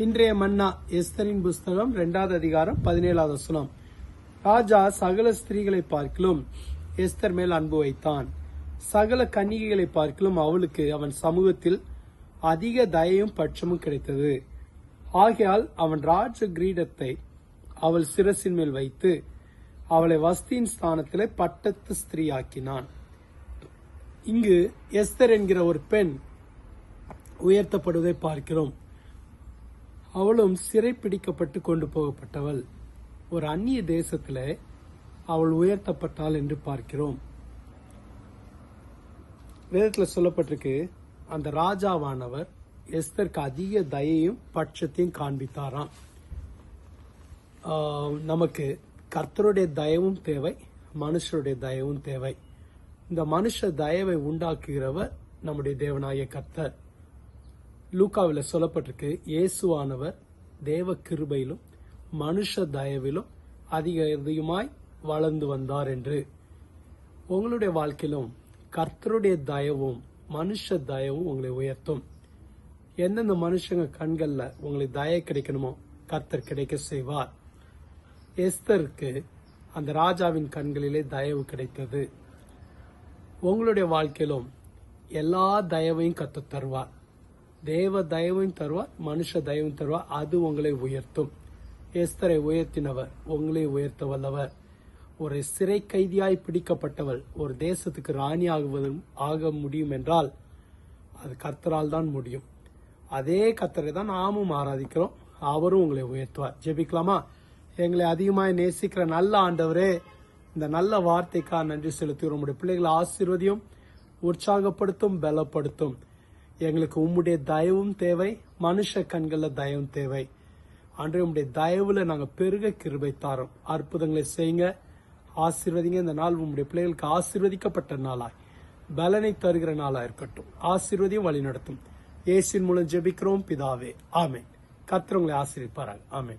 இன்றைய மன்னா எஸ்தரின் புஸ்தகம் இரண்டாவது அதிகாரம் பதினேழாவது வசனம். ராஜா சகல ஸ்திரீகளை பார்க்கிலும் எஸ்தர் மேல் அன்பு வைத்தான். சகல கன்னிகைகளை பார்க்கிலும் அவளுக்கு அவன் சமூகத்தில் அதிக தயையும் பட்சமும் கிடைத்தது. ஆகையால் அவன் ராஜ கிரீடத்தை அவள் சிரசின் மேல் வைத்து அவளை வஸ்தியின் ஸ்தானத்திலே பட்டத்து ஸ்திரீயாக்கினான். இங்கு எஸ்தர் என்கிற ஒரு பெண் உயர்த்தப்படுவதை பார்க்கிறோம். அவளும் சிறைப்பிடிக்கப்பட்டு கொண்டு போகப்பட்டவள். ஒரு அந்நிய தேசத்தில் அவள் உயர்த்தப்பட்டாள் என்று பார்க்கிறோம். வேதத்தில் சொல்லப்பட்டிருக்கு அந்த ராஜாவானவர் எஸ்தருக்கு அதிக தயையும் பட்சத்தையும் காண்பித்தாராம். நமக்கு கர்த்தருடைய தயவும் தேவை மனுஷருடைய தயவும் தேவை. இந்த மனுஷ தயவை உண்டாக்குகிறவர் நம்முடைய தேவனாய கர்த்தர். லூக்காவில் சொல்லப்பட்டிருக்கு. இயேசுவானவர் தேவ கிருபையிலும் மனுஷ தயவிலும் அதிக அதிகமாய் வளர்ந்து வந்தார் என்று. உங்களுடைய வாழ்க்கையிலும் கர்த்தருடைய தயவும் மனுஷ தயவும் உங்களை உயர்த்தும். எந்தெந்த மனுஷங்க கண்களில் உங்களுக்கு தய கிடைக்கணுமோ கர்த்தர் கிடைக்க செய்வார். எஸ்தருக்கு அந்த ராஜாவின் கண்களிலே தயவு கிடைத்தது. உங்களுடைய வாழ்க்கையிலும் எல்லா தயவையும் கத்து தருவார். தேவ தயவும் தருவார் மனுஷ தயவும் தருவார் அது உங்களை உயர்த்தும். எஸ்தரை உயர்த்தினவர் உங்களை உயர்த்த வல்லவர் ஒரு சிறை கைதியாய் பிடிக்கப்பட்டவள் ஒரு தேசத்துக்கு ராணி ஆகுவதும் ஆக முடியும் என்றால் அது கர்த்தரால் தான் முடியும். அதே கர்த்தரை தான் நாமும் ஆராதிக்கிறோம். அவரும் உங்களை உயர்த்துவார். ஜெபிக்கலாமா? எங்களை அதிகமாக நேசிக்கிற நல்ல ஆண்டவரே இந்த நல்ல வார்த்தைக்காக நன்றி செலுத்துகிறோம். உங்களுடைய பிள்ளைகளை ஆசீர்வதியும் உற்சாகப்படுத்தும் பலப்படுத்தும். எங்களுக்கு உம்முடைய தயவும் தேவை மனுஷ கண்களில் தயவும் தேவை. அன்றைய உம்முடைய தயவுல நாங்கள் பெருக கிருபை தாரோம். அற்புதங்களை செய்யுங்க. ஆசீர்வதிங்க. இந்த நாள் உம்முடைய பிள்ளைகளுக்கு ஆசீர்வதிக்கப்பட்ட நாளாய். பலனை தருகிற நாளாக இருக்கட்டும். ஆசீர்வதியும் வழி நடத்தும் மூலம் ஜெபிக்கிறோம். பிதாவே ஆமேன். கத்திரவங்களை ஆசிரியப்பார்கள் ஆமேன்.